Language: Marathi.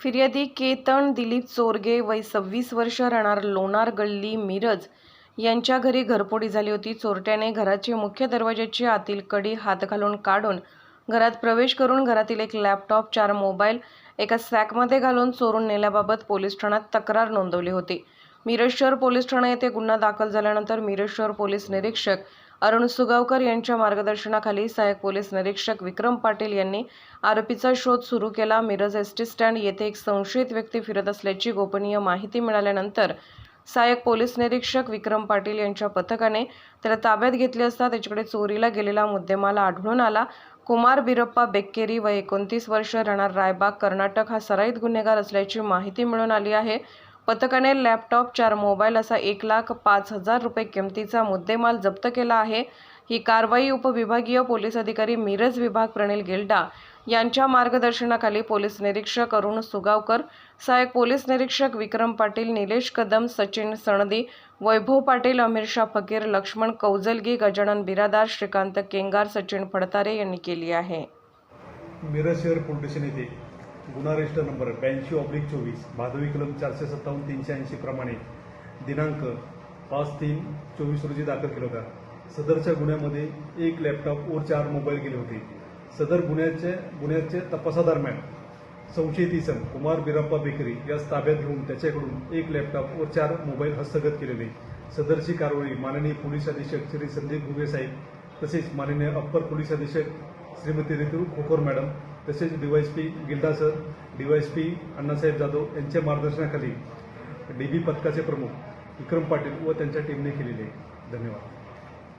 फिर्यादी केतन दिलीप चोरगे वय सव्वीस वर्ष राहणार लोणार गल्ली मिरज यांच्या घरी घरपोडी झाली होती. चोरट्याने घराचे मुख्य दरवाजाची आतील कडी हात घालून काढून घरात प्रवेश करून घरातील एक लॅपटॉप चार मोबाईल एका सॅकमध्ये घालून चोरून नेल्याबाबत पोलीस ठाण्यात तक्रार नोंदवली होती. मिरज शहर पोलीस ठाणे येथे गुन्हा दाखल झाल्यानंतर मिरज शहर पोलीस निरीक्षक अरुण सुगावकर यांच्या मार्गदर्शनाखाली सहाय्यक पोलीस निरीक्षक विक्रम पाटील यांनी आरोपीचा शोध सुरू केला. मिरज एस टी स्टँड येथे एक संशयित व्यक्ती फिरत असल्याची गोपनीय माहिती मिळाल्यानंतर सहाय्यक पोलीस निरीक्षक विक्रम पाटील यांच्या पथकाने त्याला ताब्यात घेतले असता त्याच्याकडे चोरीला गेलेला मुद्देमाल आढळून आला. कुमार बिरप्पा बेक्केरी व एकोणतीस वर्ष राहणार रायबाग कर्नाटक हा सराईत गुन्हेगार असल्याची माहिती मिळून आली आहे. पथकाने लॅपटॉप चार मोबाईल असा एक लाख पाच हजार रुपये किमतीचा मुद्देमाल जप्त केला आहे. ही कारवाई उपविभागीय पोलीस अधिकारी मिरज विभाग प्रणील गिल्डा यांच्या मार्गदर्शनाखाली पोलीस निरीक्षक अरुण सुगावकर सहाय्यक पोलीस निरीक्षक विक्रम पाटील निलेश कदम सचिन सणदी वैभव पाटील अमीरशा फकीर लक्ष्मण कौजलगी गजानन बिरादार श्रीकांत केंगार सचिन फडतारे यांनी केली आहे. मिरज शहर पोलीस स्टेशन येथे गुन्हा रजिस्टर नंबर ब्याऐंशी ऑब्लिक चोवीस भादवी कलम चारशे सत्तावन्न तीनशे ऐंशी प्रमाणे दिनांक पाच तीन चोवीस रोजी दाखल केला होता. सदरच्या गुन्ह्यामध्ये एक लॅपटॉप व चार मोबाईल गेले होते. सदर गुन्ह्याचे गुन्ह्याचे तपासादरम्यान संशयित इसम कुमार बिराप्पा बेकरी यास ताब्यात घेऊन त्याच्याकडून एक लॅपटॉप व चार मोबाईल हस्तगत केलेले. सदरची कारवाई माननीय पोलीस अधीक्षक श्री संदीप घुगे साहेब तसेच माननीय अप्पर पोलीस अधीक्षक श्रीमती रितू खोकर मॅडम तसेच DYSP Gilda sir DYSP Annasaheb Jadhav यांच्या मार्गदर्शनाखाली डी बी पथकाचे प्रमुख विक्रम पाटील व त्यांच्या टीमने केलेले आहे. धन्यवाद